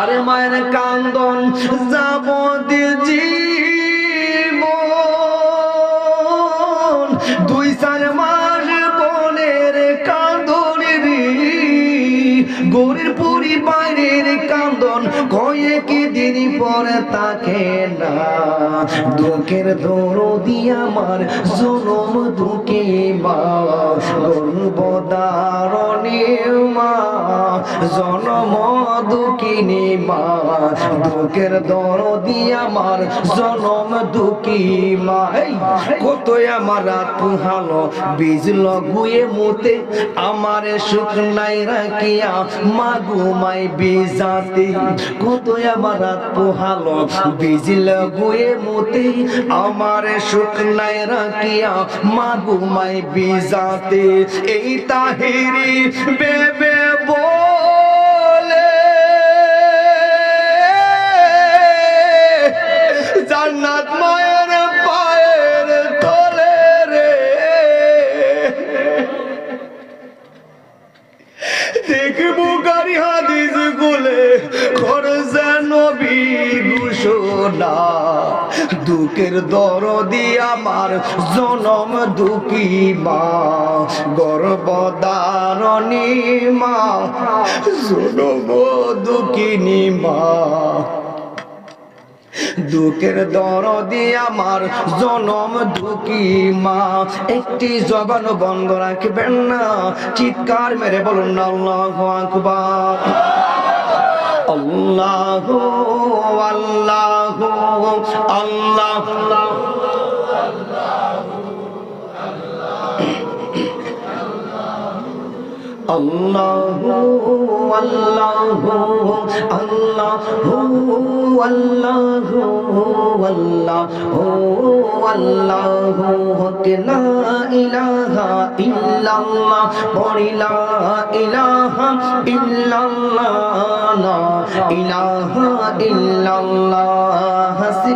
তার মায়ের কান্দন যাবতীয় দুঃখের দরদি আমার জনম দুঃখে মা গর্ভদারণে মা, জনম দুঃখিনী মা দুঃখের দরদি আমার জনম দুঃখী মা। কতই আমার পুহালো বীজ লগুয়ে মুতে, আমার সুখ নাই রাখিয়া মা ঘুমাই বিজাতে। কতই আমার পোহালো বীজ লগুয়ে মুতে আমার শুকনাই নাই রাখিয়া মা ঘুমাই বিজাতে। এই তাহিরি বেবে বলে জান্নাত মায়ের দুঃখের দরদি আমার জনম দুঃখী মা গর্ভদারণী মা, জনম দুঃখিনী মা। দুঃখের দরদি আমার জনম দুঃখী মা। একটি জবান বন্ধ রাখবেন না, চিৎকার মেরে বলুন, আল্লাহ আকবার। আল্লাহ আল্লাহ। আল্লাহ আল্লাহ আল্লাহ আল্লাহ আল্লাহ আল্লাহ লা ইলাহা ইল্লাল্লাহ পড়িলা ইলাহা ইল্লাল্লাহ লা ইলাহা ইল্লাল্লাহ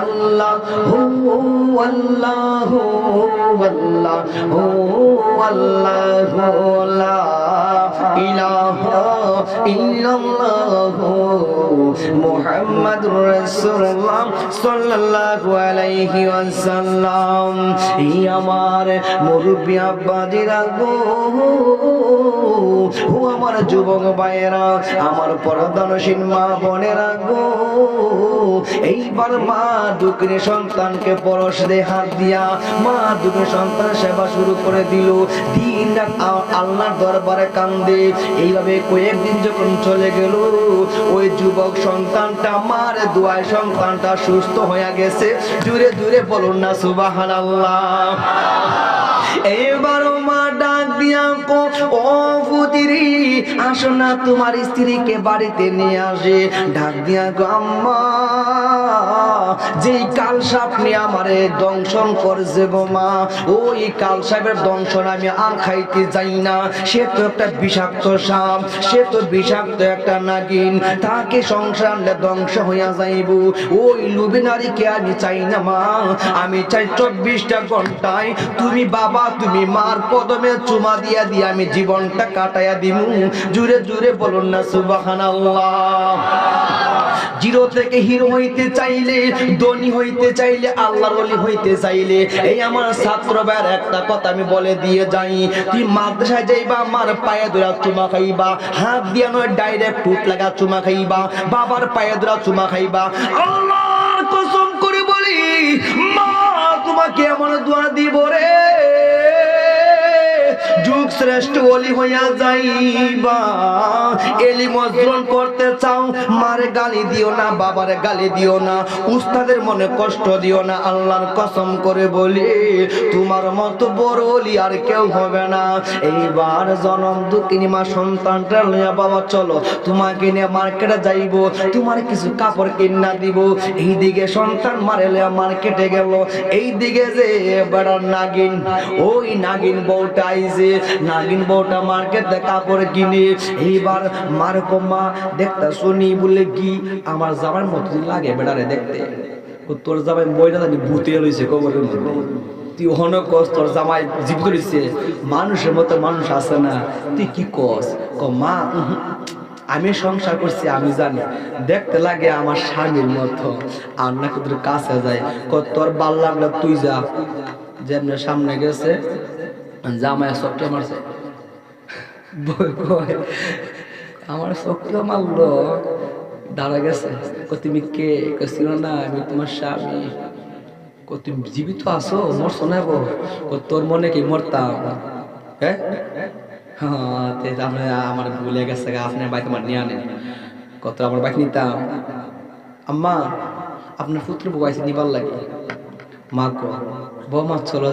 আল্লাহু আল্লাহু আল্লাহ আল্লাহু লা ইলাহা ইল্লাল্লাহ মুহাম্মাদুর রাসূলুল্লাহ সাল্লাল্লাহু আলাইহি ওয়াসাল্লাম। আমার মুরব্বি গো, ও আমার যুবক আমার মা বোনেরা গো, এইবার মা দুঃখের সন্তানকে পরশ দে হাত দিয়া মা দুঃখের সন্তান সেবা শুরু করে দিল। দিন রাত আল্লাহর দরবারে কান্দে। এইভাবে কয়েকদিন যখন চলে গেল, ওই যুবক সন্তানটা, মার দুয়ায় সন্তানটা সুস্থ হয়ে গেছে। দূরে দূরে বলুন না সুবাহান আল্লাহ এবারও মা ডাক দিয়া ও ফুতিরি আসো না, তোমার স্ত্রীকে বাড়িতে নিয়ে আসে। ডাক দিয়া, গো আম্মা, যেই কাল সাপ নিয়ে আমারে দংশন করছে গো মা, ওই কাল সাপের দংশন আমি আর খাইতে যাই না। সে তো একটা বিষাক্ত সাপ, সে তো বিষাক্ত একটা নাগিন। তাকে সংসার ধ্বংস হইয়া যাইব। ওই লুবি নারীকে আমি চাই না মা, আমি চাই চব্বিশটা ঘন্টায় তুমি বাবা, তুমি মার কদমে চুমা দিয়া দিয়ে আমি জীবনটা কাটাইয়া দিমু। জুড়ে জুড়ে বলুন না সুবাহান জিরো থেকে হিরো হইতে চাইলে, ধনী হইতে চাইলে, আল্লাহর ওলি হইতে চাইলে, এই আমার ছাত্র ভাইয়ের একটা কথা আমি বলে দিয়ে যাই। তুই মাদ্রাসায় যাইবা আমার পায়ে ধরা চুমা খাইবা, হাত দিয়া নয় ডাইরেক্ট ফুট লাগা চুমা খাইবা, বাবার পায়ে ধরা চুমা খাইবা। আল্লাহর কসম করে বলি, মা, তোমাকে এমন দোয়া দিব রে। যুগ শ্রে শ্রেষ্ঠ অলি হইয়া যাইবা। এলি মজরুন করতে চাও, মারে গালি দিও না, বাবারে গালি দিও না, উস্তাদের মনে কষ্ট দিও না, আল্লাহর কসম করে বলি, তোমার মতো বড় অলি আর কেউ হবে না। এইবার জনম দুঃখিনী মা সন্তানটা লইয়া বাবা, চলো, তোমাকে নিয়ে মার্কেটে যাইব, তোমার কিছু কাপড় কিনা দিব। এই দিকে সন্তান মারে লইয়া মার্কেটে গেল এই দিকে যে বেড়ার নাগিন, ওই নাগিন বউটা আইছে নাগিন বউটা মার্কেটে কাপড় কিনে। এইবার মার মা, দেখতা শুনি বলে কি, আমার যাবার মতো লাগে বেড়ারে দেখতে। তোর জামাই বইটা জানি ভূতে লইছে কবরের মধ্যে তুই হন কস, তোর জামাই জীবিত রইছে মানুষের মতো মানুষ আছে না। তুই কি কস? ক মা আমি সংসার করছি, আমি জানি। দেখতে লাগে আমার স্বামীর মতো। আর নাকি তোর কাছে যায়। ক, তোর লাগলে তুই যা। যেমনি সামনে গেছে জামাই সবটা মারছে আমার চোখটা মারলো দাঁড়া গেছে। তুমি কে? ছিল না, আমি তোমার স্বামী। তুমি জীবিত না গো? ক তোর মনে কি মরতাম? হ্যাঁ হ্যাঁ আমার ভুলে গেছে আপনার বাইক আমার নিয়ে আনেন। কত আমার বাইক নিতাম? আম্মা, আপনার পুত্র বয়সে নিবার লাগে। মা কো বৌমা চলো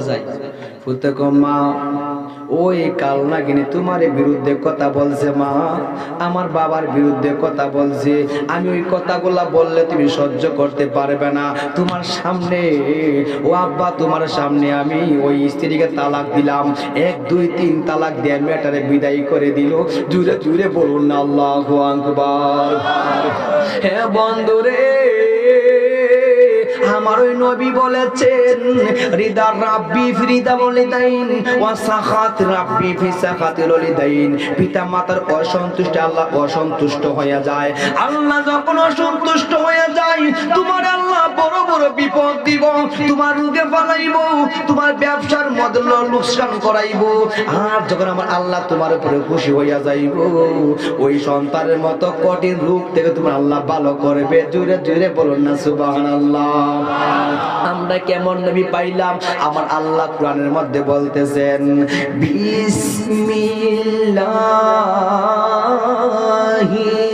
পুত্র কো মা, ওই কাল নাগিনী তোমার বিরুদ্ধে কথা বলছে, মা। আমার বাবার বিরুদ্ধে কথা বলছে। আমি ওই কথাগুলা বললে তুমি সহ্য করতে পারবে না। তোমার সামনে, ও আব্বা, তোমার সামনে আমি ওই স্ত্রীকে তালাক দিলাম। এক, দুই, তিন তালাক দিয়ে মেয়েটারে বিদায় করে দিল। জুড়ে জুড়ে বলুন না, আল্লাহ আকবার। হে বন্ধুরে আমার নবী বলেছেন রিদার রাব্বি ফিরিদা বলিদাইন ওয়া সাখাত রাব্বি ফি পিতা মাতার অসন্তুষ্ট আল্লাহ অসন্তুষ্ট হয়ে যায়। আল্লাহ যখন অসন্তুষ্ট হয়ে যায়, তোমার আল্লাহ বড় বড় বিপদ দিব, তোমার রোগে তোমার ব্যবসার মদল লোকসান করাইব। আর যখন আমার আল্লাহ তোমার উপরে খুশি হইয়া যাইব, ওই সন্তানের মতো কঠিন রূপ থেকে তোমার আল্লাহ ভালো করবে। জুড়ে জুড়ে বলুন না, সুবহানাল্লাহ। আমরা কেমন নবী পাইলাম? আমার আল্লাহ কোরআনের মধ্যে বলতেছেন বিসমিল্লাহির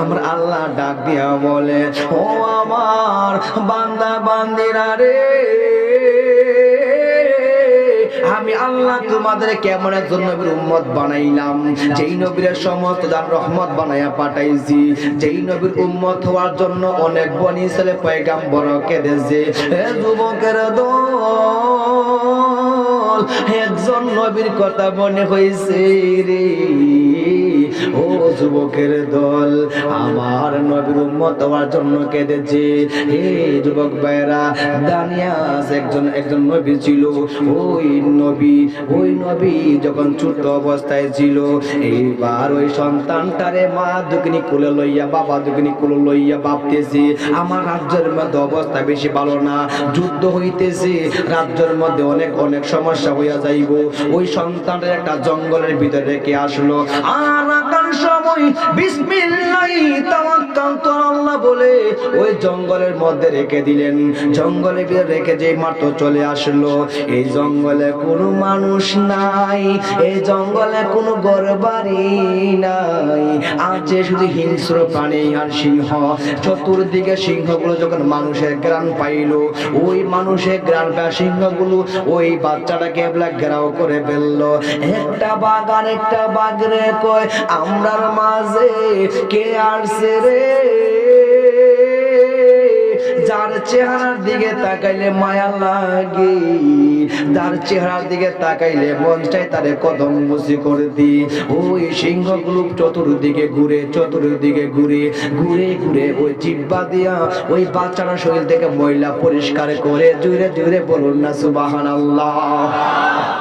আমার আল্লাহ ডাক দিয়া বলে, ও আমার বান্দা, বান্দিরা রে, আমি আল্লাহ তোমাদের কেমন একজন নবীর উম্মত বানাইলাম। যেই নবীর সমস্ত যার রহমত বানাইয়া পাঠাইছি। যেই নবীর উম্মত হওয়ার জন্য অনেক বনি ছেলে পয়গাম্বর কেঁদেছে যুবকের দল, একজন নবীর কথা মনে হয়েছে রে। ও যুবকের দল, আমার নবীর উম্মত হওয়ার জন্য কেঁদেছে। হে যুবক ভাইরা দানিয়াস একজন একজন নবী ছিল। ওই নবী ওই নবী যখন ছোট অবস্থায় ছিল, এইবার ওই সন্তানটারে মা দুকিনি কুলে লইয়া, বাবা দুকিনি কুলে লইয়া ভাবতেছে, আমার রাজ্যের মধ্যে অবস্থা বেশি ভালো না, যুদ্ধ হইতেছে, রাজ্যের মধ্যে অনেক অনেক সমস্যা হইয়া যাইব। ওই সন্তানটা একটা জঙ্গলের ভিতরে রেখে আসলো। আর আকার সময়, বিসমিল্লাহ আল্লাহ বলে। ওই জঙ্গলের মধ্যে রেখে দিলেন। জঙ্গলে রেখে যে মাত্র চলে আসলো, এই জঙ্গলে কোনো মানুষ নাই, এই জঙ্গলে কোনো নাই। আছে শুধু হিংস্র প্রাণী আর সিংহ, চতুর্দিকে সিংহগুলো যখন মানুষের গ্রান পাইলো, ওই মানুষের গ্রান পা সিংহগুলো ওই বাচ্চাটাকে ব্ল্যাক ঘেরাও করে ফেলল। একটা বাগান, একটা বাগরে কয় আমরার মাঝে কে আসছে রে? যার চেহারার দিকে তাকাইলে মায়া লাগে তার চেহারার দিকে তাকাইলে মন চাই তারে কদম মুসি করে দি। ওই সিংহগুলো চতুর্দিকে ঘুরে চতুর্দিকে ঘুরে ঘুরে ঘুরে ওই জিব্বা দিয়া ওই বাচ্চারা শরীর থেকে ময়লা পরিষ্কার করে, জুড়ে জুড়ে বলুন না সুবাহান আল্লাহ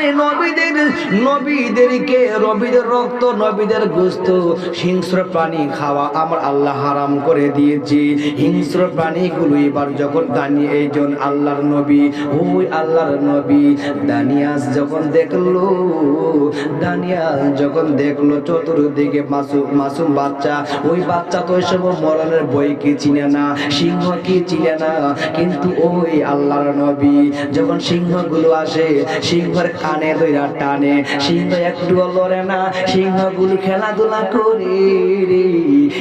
আরে নবীদের নবীদেরকে নবীদের রক্ত, নবীদের গোস্ত। হিংস্র প্রাণী খাওয়া আমার আল্লাহ হারাম করে দিয়েছি। হিংস্র প্রাণীগুলো এবার যখন দাঁড়িয়ে এইজন আল্লাহর নবী, ওই আল্লাহর নবী, দানিয়াস যখন দেখল, দানিয়াস যখন দেখল চতুর্দিকে মাসুম মাসুম বাচ্চা, ওই বাচ্চা তো এসব মরণের বই কি চিনে না, সিংহ কি চিনে না, কিন্তু ওই আল্লাহর নবী, যখন সিংহগুলো আসে, সিংহের কানে দইরা টানে। সিংহ একটু লড়ে না, সিংহগুলো খেলাধুলা করে রে।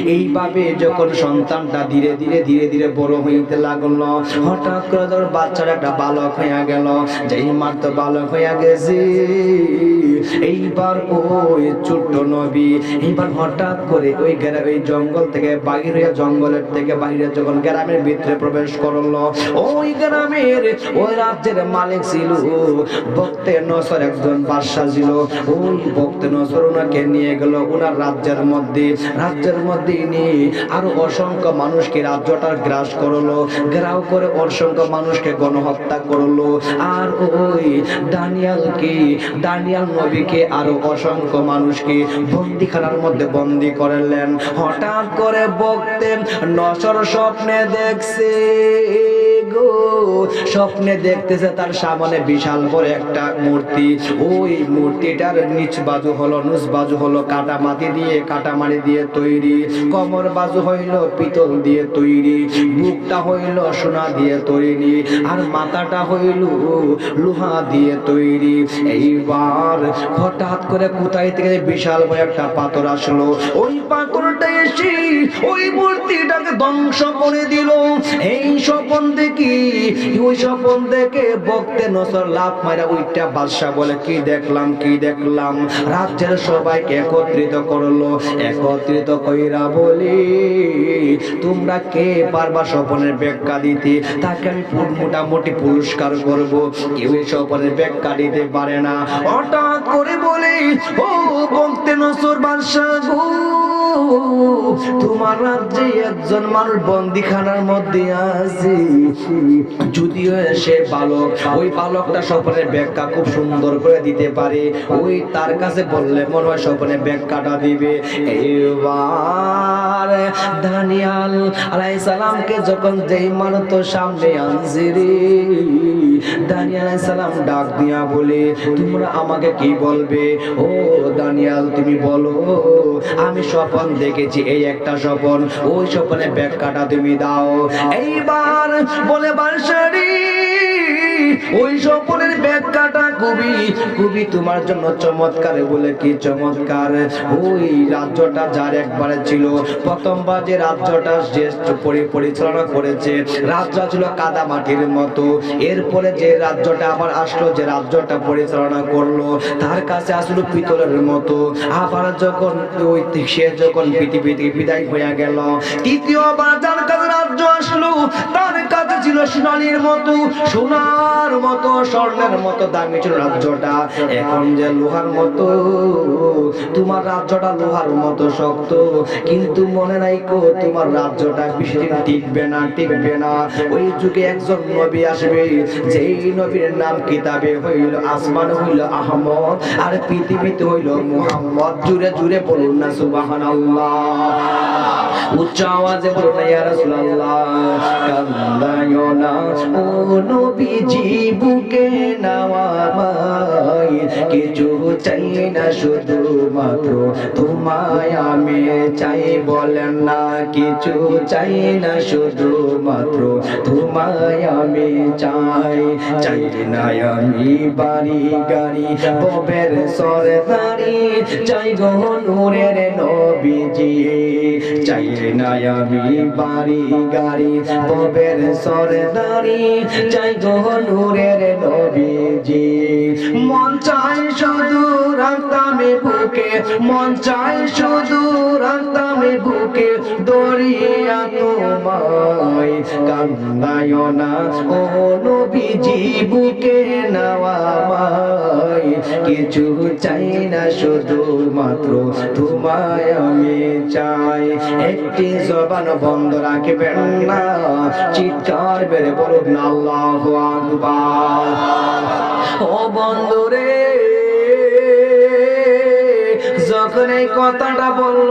এইভাবে যখন সন্তানটা ধীরে ধীরে ধীরে ধীরে বড় হইতে লাগল, হঠাৎ করে তোর বাচ্চার একটা বালক হইয়া গেল। যেই মাত্র বালক হইয়া গেছে। এইবার ওই ছোট্ট নবী, এইবার হঠাৎ করে ওই গ্রা- ওই জঙ্গল থেকে বাহির হইয়া জঙ্গলের থেকে বাইরে যখন গ্রামের ভিতরে প্রবেশ করল, ওই গ্রামের, ওই রাজ্যের মালিক ছিল ভক্তে নসর একজন বাদশা ছিল। ওই ভক্তে নসর ওনাকে নিয়ে গেল ওনার রাজ্যের মধ্যে। রাজ্যের মধ্যে নিয়ে আরও অসংখ্য মানুষকে রাজ্যটার গ্রাস করল গ্রাও করে অসংখ্য মানুষকে গণহত্যা করল। আর ওই দানিয়ালকে, দানিয়াল নবীকে আরও অসংখ্য মানুষকে বন্দিখানার মধ্যে বন্দি করলেন। হঠাৎ করে বকতেন নসর স্বপ্নে দেখছে। স্বপ্নে দেখতেছে তার সামনে বিশাল বড় একটা মূর্তি। ওই মূর্তিটার নিচ বাজু হলো, নুস বাজু হলো, কাটা মাটি দিয়ে কাটা মাটি দিয়ে তৈরি। কমর বাজু হইল, পিতল দিয়ে তৈরি। বুকটা হইল, সোনা দিয়ে তৈরি। আর মাথাটা হইল, লোহা দিয়ে তৈরি। এইবার হঠাৎ করে কোথায় থেকে বিশাল বড় একটা পাথর আসলো। ওই পাথরটা এসে ওই মূর্তিটাকে ধ্বংস করে দিল। এই স্বপন দেখি ওই স্বপন দেখে বক্তে নসর লাভ মারা ওইটা বাদশাহ বলে, কি দেখলাম কি দেখলাম? রাজ্যের একত্রিত করল, একত্রিত কইরা বলি, তোমরা কে পারবা স্বপনের ব্যাখ্যা দিতে? তাকে আমি মোটামুটি পুরস্কার করব। কেউ স্বপনের ব্যাখ্যা দিতে পারে না। হঠাৎ করে বলে, ও বক্তে নসর বাদশাহ তোমার রাজ্যে একজন মানুষ বন্দিখানার মধ্যে আছে। যদিও সে বালক, ওই বালকটা স্বপ্নের ব্যাখ্যা খুব সুন্দর করে দিতে পারে। ওই তার কাছে বললে মনে হয় স্বপ্নের ব্যাখ্যাটা দিবে। এবার দানিয়াল আলাইহিস সালামকে যখন যেই মানুষ তো সামনে আনছে রে, দানিয়াল সালাম ডাক দিয়া বলে, তোমরা আমাকে কি বলবে? ও দানিয়াল, তুমি বলো, আমি স্বপন দেখেছি এই একটা স্বপন। ওই স্বপনে ব্যাখ্যাটা তুমি দাও। এইবার বলে বারসারি ওই স্বপনের ব্যাখ্যাটা খুবই খুবই তোমার জন্য চমৎকার বলে কি চমৎকার? ওই রাজ্যটা যার একবারে ছিল প্রথমবার যে রাজ্যটা পরি, পরিচালনা করেছে। রাজ্য ছিল কাদা মাটির মতো। এরপরে যে রাজ্যটা আবার আসলো, যে রাজ্যটা পরিচালনা করল, তার কাছে আসলো পিতলের মতো। আবার যখন ওই সে যখন পৃথিবী থেকে বিদায় হয়ে গেল তৃতীয়বার যার কাছে রাজ্য আসলো, তার কাছে ছিল সোনালির মতো। সোনার মতো, স্বর্ণের মতো দামি ছিল রাজ্যটা। এখন যে লোহার মতো, তোমার রাজ্যটা লোহার মতো শক্ত। কিন্তু মনে নাই কো, তোমার রাজ্যটা বেশি টিকবে না টিকবে না। ওই যুগে একজন নবী আসবে, যেই নবীর নাম কিতাবে হইল আসমান, হইল আহমদ, আর পৃথিবীতে হইল মুহাম্মদ। জুড়ে জুড়ে বলুন না, সুবহানাল্লাহ। উচ্চ আওয়াজে বলুন না, ইয়া কান্দায়ো না, ও নবীজি। বুকে নাওয়াই কিছু চাই না শুধু মাত্র। তোমায় আমি চাই বলেন না, কিছু চাই না শুধু মাত্র। তোমায় আমি চাই চাই না আমি বাড়ি গাড়ি, ববের সরে সরদারি। চাই গো নবীজি, চাই না আমি বাড়ি গাড়ি, ববের সরে সরদারি। চাই গো নূরের নবীজি। মন চাই শুধু রাখতামে বুকে, মন চাই শুধু রাখতামে বুকে, দরিয়া তোমায় কান্দায় না। ও নবীজি, বুকে নাওয়ামাই কিছু চাই না শুধু মাত্র তোমায় আমি। চাই। একটি জবান বন্ধ রাখবেন না। চিৎকার বেড়ে বলুন আল্লাহ আকবার। ও বন্ধুরে যখন এই কথাটা বলল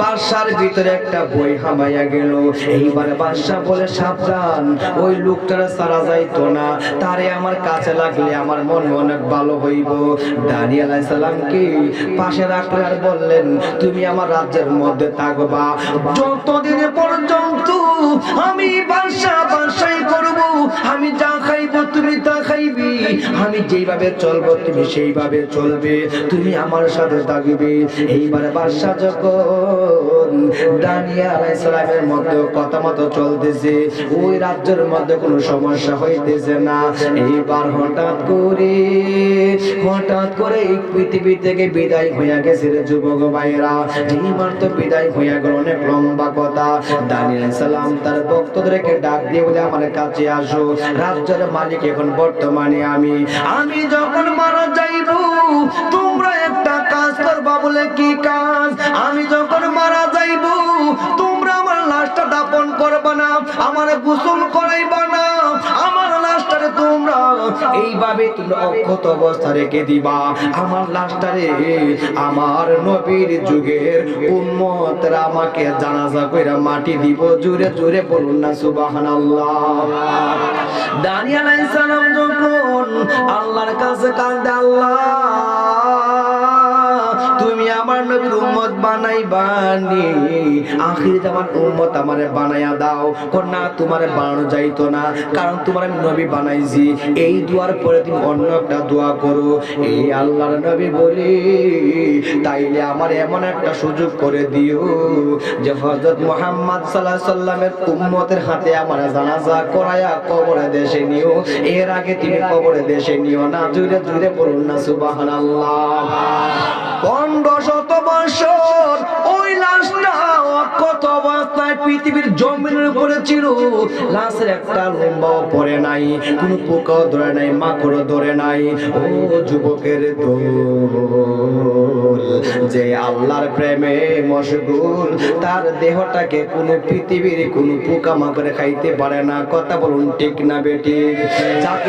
বাসার ভিতরে একটা বই হামাইয়া গেল। এইবার বাদশা বলে, সাবধান, ওই লোকটার সারা যাইতো না। তারে আমার কাছে লাগলে আমার মন অনেক ভালো হইব। পাশে রাখলে আর বললেন, তুমি আমার রাজ্যের মধ্যে থাকবা। যতদিন পর্যন্ত আমি বাসা বাসাই করব, আমি যা খাইব তুমি তা খাইবি। আমি যেইভাবে চলবো, তুমি সেইভাবে চলবে। তুমি আমার সাথে থাকবে। এইবার বাদশাহ যখন মধ্যে কথা মতো চলতেছে। ওই রাজ্যের মধ্যে কোনো সমস্যা হইতেছে না। এইবার হঠাৎ করে হঠাৎ করে এই পৃথিবী থেকে বিদায় হইয়া গেছে রে যুবক ভাইরা এইবার তো বিদায় হইয়া গেল অনেক লম্বা কথা। সালাম তার ভক্তদেরকে ডাক দিয়ে বলে, আমার কাছে আসো। রাজ্যের মালিক এখন বর্তমানে আমি। আমি যখন মারা যাইব, তোমরা একটা কাজ করবা বলে কি কাজ? আমি যখন মারা তোমরা আমার লাশটা দাপন করবা না, আমার গোসল করাইবা না, আমার লাশটারে তোমরা এইভাবে তোমরা অক্ষত অবস্থা রেখে দিবা। আমার লাশটারে আমার নবীর যুগের উম্মতরা আমাকে জানাজা কইরা মাটি দিব, জুরে জুরে বলুন না সুবহানাল্লাহ। দানি আলাইহিস সালাম যখন আল্লাহর কাছে কাঁদে, আল্লাহ আমার নবীর উম্মত বানাইবানি। আখির জামান উম্মত আমারে বানাইয়া দাও কোন না তোমারে বানানো যাইতো না, কারণ তোমার আমি নবী বানাইছি। এই দুয়ার পরে তুমি অন্য একটা দোয়া করো। এই আল্লাহর নবী বলি, তাইলে আমার এমন একটা সুযোগ করে দিও যে হযরত মুহাম্মদ আলাইহি সাল্লামের উম্মতের হাতে আমার জানাজা করায়া কবরে দেশে নিও। এর আগে তুমি কবরে দেশে নিও না, জুড়ে জুড়ে বলুন না, সুবহানাল্লাহ। পনেরো শত বছর? ওই লাশটা অক্ষত অবস্থায় পৃথিবীর জমিনের উপরে ছিল। লাশের একটা লম্বাও পড়ে নাই, কোনো পোকাও ধরে নাই, মাকড়ও ধরে নাই। ও যুবকের যে আল্লাহর প্রেমে মশগুল, তার দেহটাকে কোনো পৃথিবীর কোনো পোকা মাকড়ে খাইতে পারে না। কথা বলুন ঠিক না বেটি যাকে